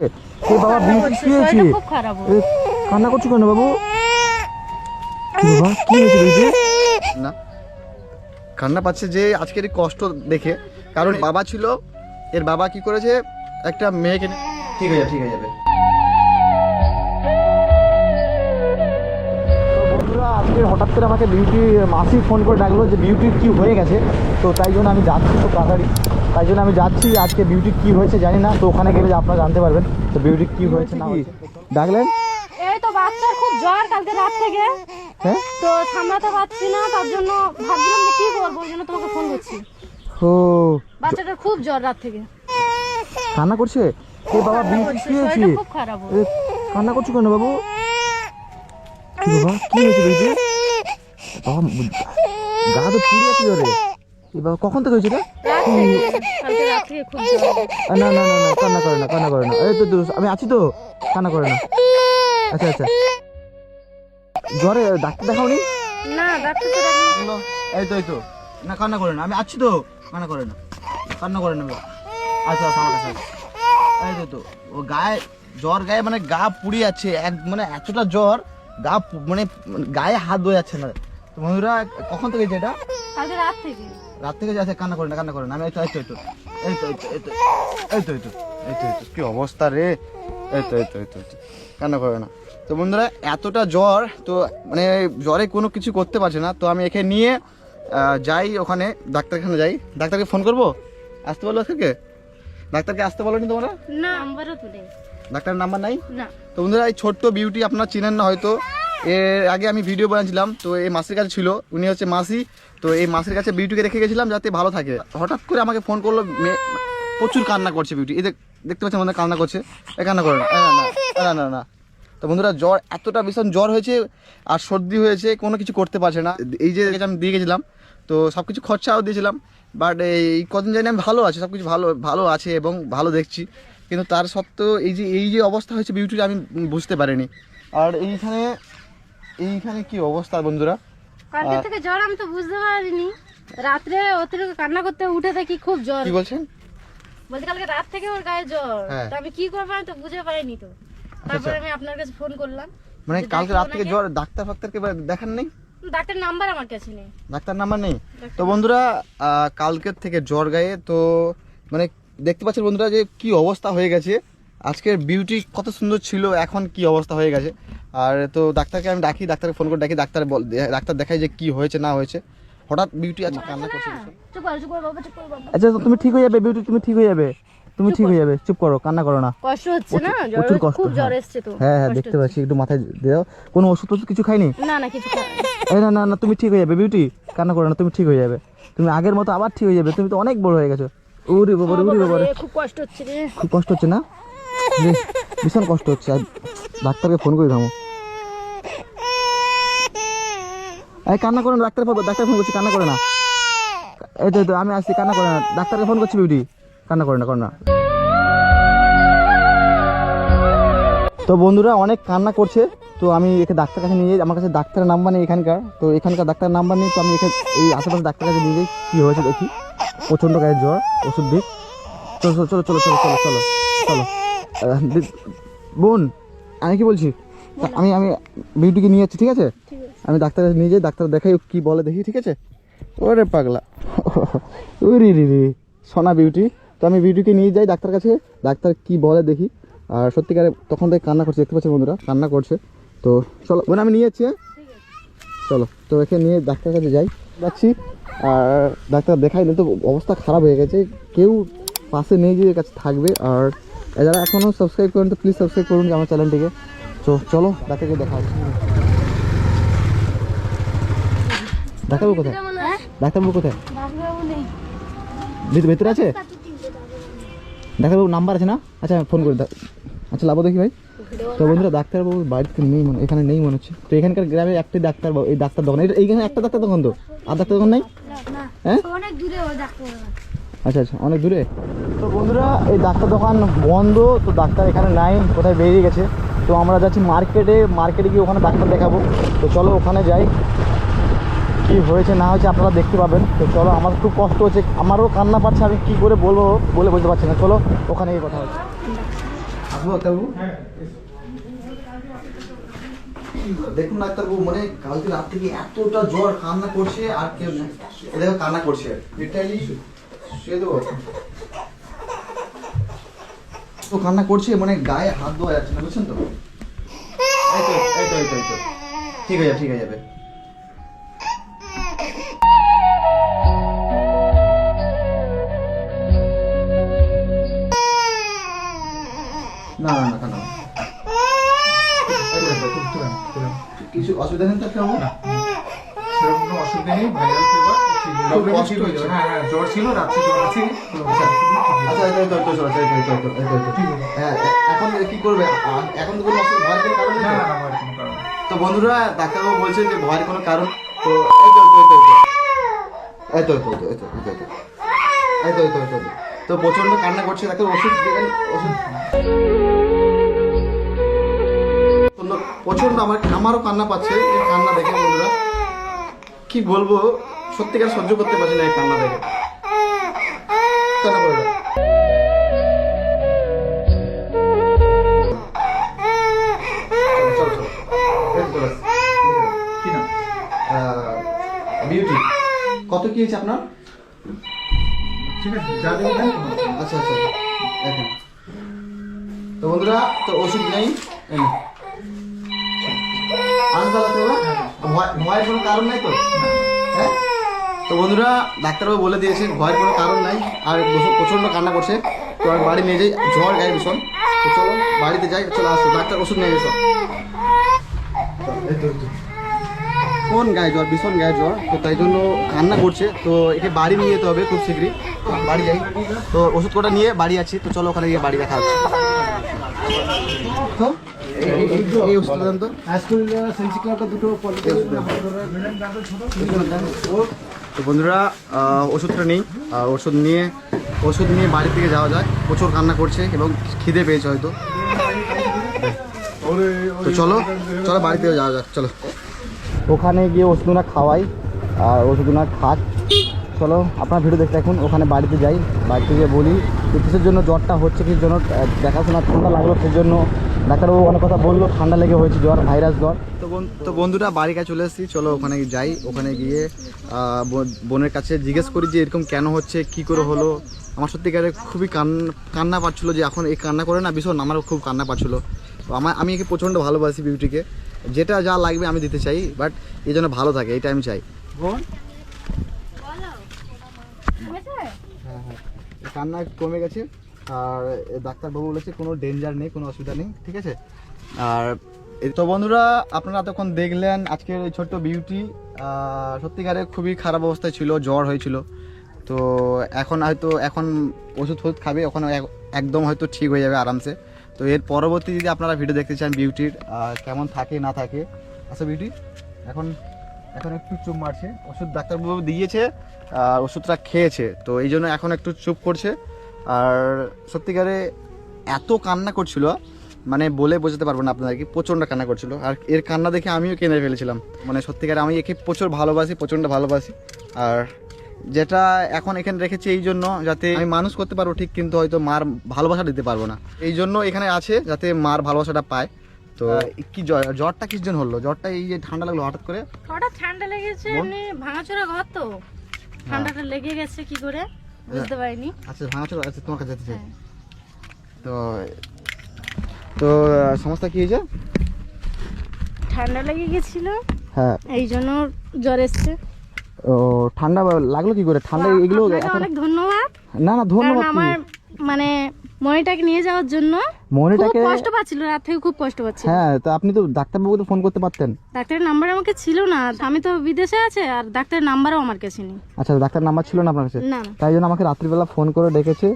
এ বাবা বিউটি কি হয়েছে কান্না করছ কেন বাবু? কি বাবা কি হয়েছে না। কান্না পাচ্ছে যে আজকের এই কষ্ট দেখে। কারণ বাবা ছিল এর বাবা কি করেছে? একটা মেয়েকে নিয়ে- ঠিক হয়ে যাবে ঠিক হয়ে যাবে। বন্ধুরা আজকে হঠাৎ করে আমাকে বিউটি মাসি ফোন করে ডাকলো যে বিউটির কি হয়ে গেছে। তো তাই জন্য আমি যাচ্ছি খুব তাড়াতাড়ি। তাই জন্য আমি যাচ্ছি আজকে বিউটি কি হয়েছে জানি না তো ওখানে গেলে আপনারা জানতে পারবেন তো বিউটি কি হয়েছে না হয়েছে। ডাকলেন? এই তো বাচ্চার খুব জ্বর কালকে রাত থেকে। হ্যাঁ? তো সামলাতে পারছি না তার জন্য ভাবছিলাম যে কি করব ওই জন্য তোমাকে ফোন করছি। ও বাচ্চাটার খুব জ্বর রাত থেকে। কান্না করছে? এ বাবা বিউটি কি হয়েছে? শরীরটা খুব খারাপ এ, কান্না করছ কেন বাবু? কি বাবা কি হয়েছে বিউটি বাবা গা তো পুড়ে আছে এ বাবা কখন থেকে হয়েছে এটা? রাত থেকে কালকে রাত থেকে খুব জ্বর। না না না না কান্না করে না কান্না করে না। এই তো আমি আছি তো। কান্না করে না। আচ্ছা আচ্ছা। জ্বরে ডাক্তার দেখাওনি? না ডাক্তার তো এই তো এই তো। না কান্না করে না। আমি আছি তো। কান্না করে না। কান্না করে না আচ্ছা আচ্ছা আমার কাছে এই তো তো। ও গায়ে জ্বর গায়ে মানে গা পুড়ে যাচ্ছে। এক মানে এতটা জ্বর গা মানে গায়ে হাত বয়ে যাচ্ছে না। তো বন্ধুরা কখন থেকে এটা? কালকে রাত থেকে রাত থেকে যাচ্ছে কান্না করে না কান্না করে না আমি এই তো এই তো এই তো এই তো এই তো এই তো এই তো এই তো তো কি অবস্থা রে এই তো এই তো এই তো কান্না করে না তো বন্ধুরা এতটা জ্বর তো মানে জ্বরে কোনো কিছু করতে পারছে না তো আমি একে নিয়ে যাই ওখানে ডাক্তারখানে যাই ডাক্তারকে ফোন করব আসতে বলো আজকে ডাক্তারকে আসতে বলো নি তোমরা না নাম্বারও তুলে ডাক্তারের নাম্বার নাই না তো বন্ধুরা এই ছোট্ট বিউটি আপনারা চিনেন না হয়তো এর আগে আমি ভিডিও বানিয়েছিলাম তো এই মাসির কাছে ছিল, উনি হচ্ছে মাসি, তো এই মাসির কাছে বিউটিকে রেখে গেছিলাম যাতে ভালো থাকে। হঠাৎ করে আমাকে ফোন করল প্রচুর কান্না করছে বিউটি এই দেখ- দেখতে পাচ্ছেন আমাদের কান্না করছে? কান্না করে না না না না তো বন্ধুরা, জ্বর এতটা ভীষণ জ্বর হয়েছে, আর সর্দি হয়েছে, কোনো কিছু করতে পারছে না। এই যে আমি, দিয়ে গেছিলাম, তো সব কিছু খরচাও দিয়েছিলাম বাট এই কদিন জানি আমি ভালো আছি সব কিছু ভালো ভালো আছে এবং ভালো দেখছি। কিন্তু তার সত্ত্বেও এই যে এই যে অবস্থা হয়েছে বিউটির আমি বুঝতে পারিনি। আর এইখানে এইখানে কি অবস্থা বন্ধুরা? কালকে থেকে জ্বর আমি তো বুঝতে পারিনি। রাত্রে অতিরিক্ত কান্না করতে উঠে দেখি খুব জ্বর। কি বলছেন? বলতে কালকে রাত থেকে ওর গায়ে জ্বর। হ্যাঁ। তো আমি কি করব আমি তো বুঝে পাইনি তো। তারপরে আমি আপনার কাছে ফোন করলাম। মানে কালকে রাত থেকে জ্বর ডাক্তার ফাক্তারকে দেখান নেই? ডাক্তার নাম্বার আমার কাছে নেই। ডাক্তার নাম্বার নেই? তো বন্ধুরা কালকের থেকে জ্বর গায়ে তো মানে দেখতে পাচ্ছেন বন্ধুরা যে কি অবস্থা হয়ে গেছে। আজকের বিউটি কত সুন্দর ছিল এখন কি অবস্থা হয়ে গেছে। আর তো ডাক্তারকে আমি ডাকি ডাক্তারকে ফোন করে ডাকি ডাক্তার বল ডাক্তার দেখাই যে কি হয়েছে না হয়েছে। হঠাৎ বিউটি আজকে কান্না করছে ভীষণ। চুপ করো চুপ করো বাবা চুপ করো বাবা। আচ্ছা তুমি ঠিক হয়ে যাবে বিউটি তুমি ঠিক হয়ে যাবে। তুমি ঠিক হয়ে যাবে চুপ করো কান্না করো না। কষ্ট হচ্ছে না? প্রচুর কষ্ট, খুব জ্বর হ্যাঁ। এসছে তো হ্যাঁ হ্যাঁ দেখতে পাচ্ছি একটু মাথায় দাও। কোনো ওষুধ টষুধ কিছু খাইনি? না না কিছু। এই না না না তুমি ঠিক হয়ে যাবে বিউটি কান্না করো না তুমি ঠিক হয়ে যাবে। তুমি আগের মতো আবার ঠিক হয়ে যাবে তুমি তো অনেক বড় হয়ে গেছো। উরি বাবা রে, উরি বাবা খুব কষ্ট হচ্ছে রে। খুব কষ্ট হচ্ছে না? ভীষণ কষ্ট হচ্ছে আর ডাক্তারকে ফোন করে থামো। এই, কান্না করে না, ডাক্তার ফোন ডাক্তার ফোন করছি, কান্না করে না। এই তো আমি আসছি, কান্না করে না। ডাক্তারকে ফোন করছি, বিউটি। কান্না করে না করে না। তো বন্ধুরা, অনেক কান্না করছে, তো আমি একে ডাক্তার কাছে নিয়ে যাই। আমার কাছে ডাক্তারের নাম্বার নেই এখানকার। তো এখানকার ডাক্তারের নাম্বার নেই, তো আমি এখানে এই আশেপাশে ডাক্তার কাছে নিয়ে যাই, কী হয়েছে দেখি। প্রচণ্ড গায়ে জ্বর, ওষুধ দিই। চলো চলো চলো চলো চলো চলো চলো। বোন আমি কি বলছি? আমি আমি বিউটিকে নিয়ে যাচ্ছি ঠিক আছে? আমি ডাক্তার কাছে নিয়ে যাই ডাক্তার দেখাই কি বলে দেখি ঠিক আছে? ওরে পাগলা। ওরে রে রে সোনা বিউটি। তো আমি বিউটিকে নিয়ে যাই ডাক্তার কাছে ডাক্তার কি বলে দেখি। আর সত্যিকারে তখন থেকে কান্না করছে দেখতে পাচ্ছেন বন্ধুরা কান্না করছে। তো চলো বোন আমি নিয়ে যাচ্ছি হ্যাঁ? চলো তো একে নিয়ে ডাক্তার কাছে যাই যাচ্ছি। আর ডাক্তার দেখাই তো অবস্থা খারাপ হয়ে গেছে। কেউ পাশে নেই যে কাছে থাকবে আর যারা এখনও সাবস্ক্রাইব করেন তো প্লিজ সাবস্ক্রাইব করুন আমার চ্যানেলটিকে তো চলো ডাক্তারকে দেখা হচ্ছে। ডাক্তারবাবু কোথায়? ডাক্তারবাবু কোথায়? ভেতরে আছে? ডাক্তারবাবু নাম্বার আছে না? আচ্ছা ফোন করে আচ্ছা লাভ দেখি ভাই। তো বন্ধুরা ডাক্তারবাবু বাড়িতে নেই মনে এখানে নেই মনে হচ্ছে। তো এখানকার গ্রামে একটাই ডাক্তার এই ডাক্তার দোকান। এইখানে একটা ডাক্তার দোকান তো? আর ডাক্তার দোকান নাই? হ্যাঁ? অনেক দূরে ডাক্তার আচ্ছা আচ্ছা অনেক দূরে? তো বন্ধুরা এই ডাক্তার দোকান বন্ধ তো ডাক্তার এখানে নাই কোথায় বেরিয়ে গেছে। তো আমরা যাচ্ছি মার্কেটে মার্কেটে গিয়ে ওখানে ডাক্তার দেখাবো। তো চলো ওখানে যাই কি হয়েছে না হয়েছে আপনারা দেখতে পাবেন। তো চলো আমার খুব কষ্ট হচ্ছে আমারও কান্না পাচ্ছে আমি কি করে বলব বলে বলতে পারছি না। চলো ওখানে গিয়ে কথা হচ্ছে। আসব ডাক্তারবাবু। দেখুন ডাক্তারবাবু মানে কালকে রাত থেকে এতটা জ্বর কান্না করছে আর কেউ দেখো কান্না করছে। লিটারালি তো কান্না করছে মানে গায়ে হাত দেওয়া যাচ্ছে না, বুঝছেন তো? এই তো, এই ঠিক যাবে, ঠিক হয়ে যাবে। না না না না। কিছু অসুবিধা নেই তো ডাক্তারবাবু সেরকম কোনো অসুবিধা নেই তো বন্ধুরা ডাক্তারবাবু বলছে যে ভয়ের কোনো কারণ তো এই তো তো প্রচণ্ড কান্না করছে ডাক্তার ওষুধ দেবেন ওষুধ প্রচণ্ড আমার আমারও কান্না পাচ্ছে কান্না দেখে বন্ধুরা কি বলব সত্যিকার সহ্য করতে পারছি না এই কান্না দেখে কান্না পড়ে বিউটি। কত কি হয়েছে আপনার? ঠিক আছে আচ্ছা আচ্ছা। তো বন্ধুরা তো ওষুধ নেই। আজ দাঁড়াতে কোনো কারণ নাই তো? হ্যাঁ? তো বন্ধুরা ডাক্তারবাবু বলে দিয়েছে ভয়ের কোনো কারণ নাই আর প্রচণ্ড কান্না করছে। তো আমি বাড়ি নিয়ে যাই ঝড় গায়ে ভীষণ। তো চলো বাড়িতে যাই চলো আসো ডাক্তার ওষুধ নিয়ে তো। কোন গায়ে জ্বর ভীষণ গায়ে জ্বর। তো তাই জন্য কান্না করছে তো একে বাড়ি নিয়ে যেতে হবে খুব শীঘ্রই। বাড়ি যাই। তো ওষুধ কটা নিয়ে বাড়ি আছি তো চলো ওখানে গিয়ে বাড়ি দেখা হচ্ছে। তো এই- ওষুধটা দেন তো। তো বন্ধুরা ওষুধটা নেই ওষুধ নিয়ে ওষুধ নিয়ে বাড়ি থেকে যাওয়া যায় প্রচুর কান্না করছে এবং খিদে পেয়েছে হয়তো। তো চলো চলো বাড়ি থেকে যাওয়া যাক, চলো। ওখানে গিয়ে ওষুধগুলো খাওয়াই, আর ওষুধগুলো খাক। চলো, আপনার ভিডিও দেখতে এখন ওখানে বাড়িতে যাই। বাড়িতে গিয়ে বলি, যে কিসের জন্য জ্বরটা হচ্ছে, কিসের জন্য দেখাশোনা ঠান্ডা লাগল সেই জন্য ডাক্তারবাবু অনেক কথা বলল ঠান্ডা লেগে হয়েছে জ্বর ভাইরাস জ্বর। তো তো বন্ধুরা বাড়ি কাছে চলে এসেছি চলো ওখানে যাই ওখানে গিয়ে বোন- বোনের কাছে জিজ্ঞেস করি যে এরকম কেন হচ্ছে কি করে হলো। আমার সত্যিকারে খুবই কান কান্না পাচ্ছিলো যে এখন এই কান্না করে না ভীষণ আমারও খুব কান্না পাচ্ছিলো। তো আমার আমি একে প্রচণ্ড ভালোবাসি বিউটিকে যেটা যা লাগবে আমি দিতে চাই বাট এই জন্য ভালো থাকে এইটা আমি চাই। বোন? হ্যাঁ হ্যাঁ। কান্না কমে গেছে? আর ডাক্তারবাবু বলেছে কোনো ডেঞ্জার নেই, কোনো অসুবিধা নেই, ঠিক আছে? আর তো বন্ধুরা, আপনারা এতক্ষণ দেখলেন আজকের এই ছোট্ট বিউটি সত্যিকারে খুবই খারাপ অবস্থায় ছিল, জ্বর হয়েছিল। তো এখন হয়তো, এখন ওষুধ ফষুধ খাবে, ওখানে এক- একদম হয়তো ঠিক হয়ে যাবে আরামসে। তো এর পরবর্তী যদি আপনারা ভিডিও দেখতে চান বিউটির কেমন থাকে, না থাকে আচ্ছা বিউটি এখন এখন একটু চুপ মারছে। ওষুধ ডাক্তারবাবু দিয়েছে, আর ওষুধটা খেয়েছে। তো এই জন্য এখন একটু চুপ করছে। আর সত্যিকারে এত কান্না করছিল মানে বলে বোঝাতে পারব না আপনাদেরকে প্রচণ্ড কান্না করছিল। আর এর কান্না দেখে আমিও কেঁদে ফেলেছিলাম। মানে সত্যিকারে আমি একে প্রচুর ভালোবাসি প্রচণ্ড ভালোবাসি। আর যেটা এখন এখানে রেখেছি এই জন্য যাতে আমি মানুষ করতে পারব ঠিক কিন্তু হয়তো মার ভালোবাসা দিতে পারব না। এই জন্য এখানে আছে যাতে মার ভালোবাসাটা পায়। তো কি জ্বর- জ্বরটা কিস জন্য হলো? জ্বরটা এই যে ঠান্ডা লাগল হঠাৎ করে? হঠাৎ ঠান্ডা লেগেছে? এমনি ভাঙাচোরা ঘর তো। ঠান্ডাটা লেগে গেছে কি করে? বুঝতে পারিনি। আচ্ছা ভাঙাচোর আচ্ছা তোমার কাছে যেতে চাই। হ্যাঁ। তো তো সমস্যা কি হয়েছে? ঠান্ডা লেগে গেছিল। হ্যাঁ। এই জন্য জ্বর এসছে। ও ঠান্ডা লাগল কি করে? ঠান্ডা এগুলো অনেক ধন্যবাদ। না না ধন্যবাদ আমার মানে মনিটাকে নিয়ে যাওয়ার জন্য খুব মনিটাকে কষ্ট পাচ্ছিল রাত থেকে খুব কষ্ট পাচ্ছিল। হ্যাঁ তো আপনি তো ডাক্তারবাবুকে ফোন করতে পারতেন। ডাক্তারের নাম্বার আমাকে ছিল না আমি তো বিদেশে আছে আর ডাক্তারের নাম্বারও আমার কাছে নেই। আচ্ছা ডাক্তার নাম্বার ছিল না আপনার কাছে? না। তাই জন্য আমাকে রাত্রিবেলা ফোন করে ডেকেছে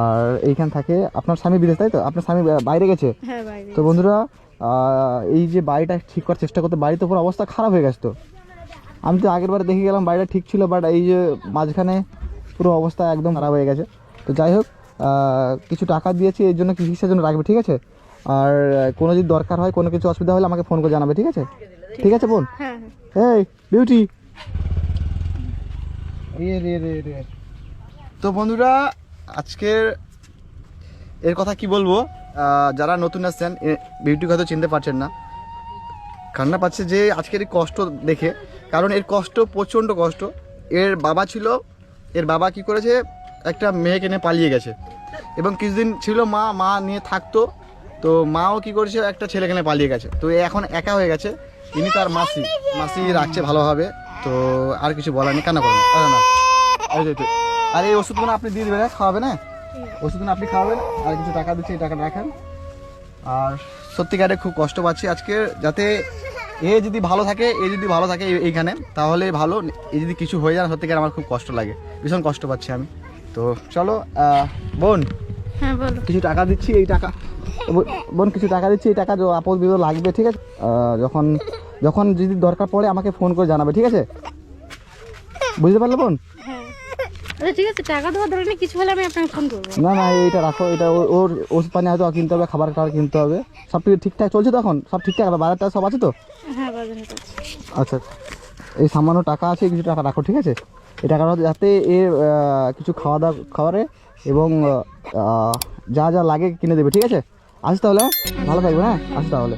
আর এইখান থাকে আপনার স্বামী বিদেশ তাই তো? আপনার স্বামী বাইরে গেছে? হ্যাঁ বাইরে তো বন্ধুরা এই যে বাড়িটা ঠিক করার চেষ্টা করতে বাড়িতে পুরো অবস্থা খারাপ হয়ে গেছে তো। আমি তো আগের বারে দেখে গেলাম বাড়িটা ঠিক ছিল বাট এই যে মাঝখানে পুরো অবস্থা একদম খারাপ হয়ে গেছে। তো যাই হোক কিছু টাকা দিয়েছি এর জন্য চিকিৎসার জন্য রাখবে ঠিক আছে? আর কোনো যদি দরকার হয় কোনো কিছু অসুবিধা হলে আমাকে ফোন করে জানাবে ঠিক আছে? ঠিক আছে বোন? হ্যাঁ হ্যাঁ। এই বিউটি তো বন্ধুরা আজকের এর কথা কি বলব? যারা নতুন আসছেন বিউটি হয়তো চিনতে পারছেন না। কান্না পাচ্ছে যে আজকের এই কষ্ট দেখে কারণ এর কষ্ট প্রচণ্ড কষ্ট। এর বাবা ছিল এর বাবা কি করেছে? একটা মেয়েকে নিয়ে পালিয়ে গেছে। এবং কিছুদিন ছিল মা মা নিয়ে থাকতো। তো মাও কি করেছে, একটা ছেলেকে নিয়ে পালিয়ে গেছে। তো এখন একা হয়ে গেছে। ইনি তার মাসি। মাসি রাখছে ভালোভাবে। তো আর কিছু বলার নেই, কান্না করেন আরে না। আর এই ওষুধগুলো আপনি দিয়ে দেবেন খাওয়াবে না হ্যাঁ? ওষুধগুলো আপনি খাওয়াবেন। আর কিছু টাকা দিচ্ছে, এই টাকাটা রাখেন। আর সত্যিকারে খুব কষ্ট পাচ্ছি আজকে, যাতে এ যদি ভালো থাকে, এ যদি ভালো থাকে এই- এইখানে, তাহলে ভালো। এ যদি কিছু হয়ে যায়, সত্যিকার আমার খুব কষ্ট লাগে। ভীষণ কষ্ট পাচ্ছি আমি। তো চলো বোন হ্যাঁ কিছু টাকা দিচ্ছি এই টাকা। বোন কিছু টাকা দিচ্ছি এই টাকা আপদ বিপদ লাগবে ঠিক আছে? যখন যখন যদি দরকার পড়ে আমাকে ফোন করে জানাবে ঠিক আছে? বুঝতে পারলে বোন? হ্যাঁ। আচ্ছা ঠিক আছে টাকা দেওয়ার দরকার নেই কিছু হলে আমি আপনাকে ফোন করব। না না রাখো এটা ওর- ওষুধ পানি হয়তো কিনতে হবে খাবার কিনতে হবে। সব কিছু ঠিকঠাক চলছে তো এখন? সব ঠিকঠাক? বাজারটা সব আছে তো? হ্যাঁ বাজারে আচ্ছা এই সামান্য টাকা আছে কিছু টাকা রাখো ঠিক আছে? এই কারণ যাতে এর কিছু খাওয়া দাওয়া খাওয়ারে এবং যা যা লাগে কিনে দেবে, ঠিক আছে? আসি তাহলে হ্যাঁ? ভালো থাকবে হ্যাঁ? আসি তাহলে।